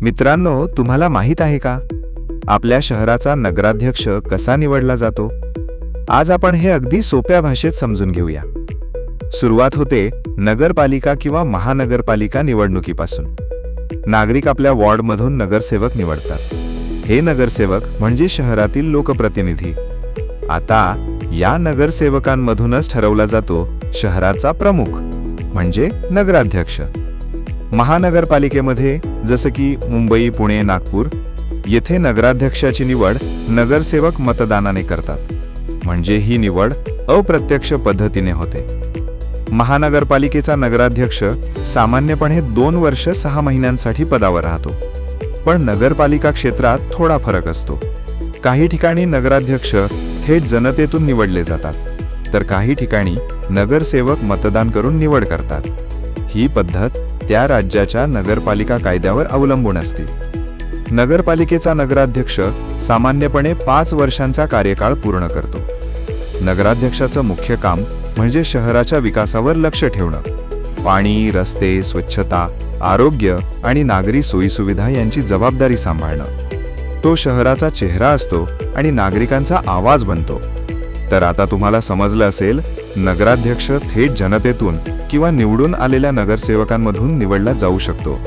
मित्रांनो तुम्हाला माहीत आहे का? आपल्या शहराचा नगराध्यक्ष कसा निवडला जातो? आज आपण हे अगदी सोप्या भाषेत समजून घेऊया. सुरुवात होते नगरपालिका किंवा महानगरपालिका निवडणुकीपासून. नागरिक आपल्या वॉर्डमधून नगरसेवक निवडतात. हे नगरसेवक म्हणजे शहरातील लोकप्रतिनिधी. आता या नगरसेवकांमधूनच ठरवला जातो शहराचा प्रमुख म्हणजे नगराध्यक्ष. महानगरपालिकेमध्ये जसं की मुंबई पुणे नागपूर येथे नगराध्यक्षाची निवड नगरसेवक मतदानाने करतात. म्हणजे ही निवड अप्रत्यक्ष पद्धतीने होते. महानगरपालिकेचा नगराध्यक्ष सामान्यपणे दोन वर्ष सहा महिन्यांसाठी पदावर राहतो. पण नगरपालिका क्षेत्रात थोडा फरक असतो. काही ठिकाणी नगराध्यक्ष थेट जनतेतून निवडले जातात. तर काही ठिकाणी नगरसेवक मतदान करून निवड करतात. ही पद्धत त्या राज्याच्या नगरपालिका कायद्यावर अवलंबून असते. नगरपालिकेचा नगराध्यक्ष सामान्यपणे पाच वर्षांचा कार्यकाळ पूर्ण करतो. नगराध्यक्षाचं मुख्य काम म्हणजे शहराच्या विकासावर लक्ष ठेवणं. पाणी रस्ते स्वच्छता आरोग्य आणि नागरी सोयीसुविधा यांची जबाबदारी सांभाळणं. तो शहराचा चेहरा असतो आणि नागरिकांचा आवाज बनतो. तर आता तुम्हाला समजलं असेल नगराध्यक्ष थेट जनतेतून किंवा निवडून आलेल्या नगरसेवकांमधून निवडला जाऊ शकतो.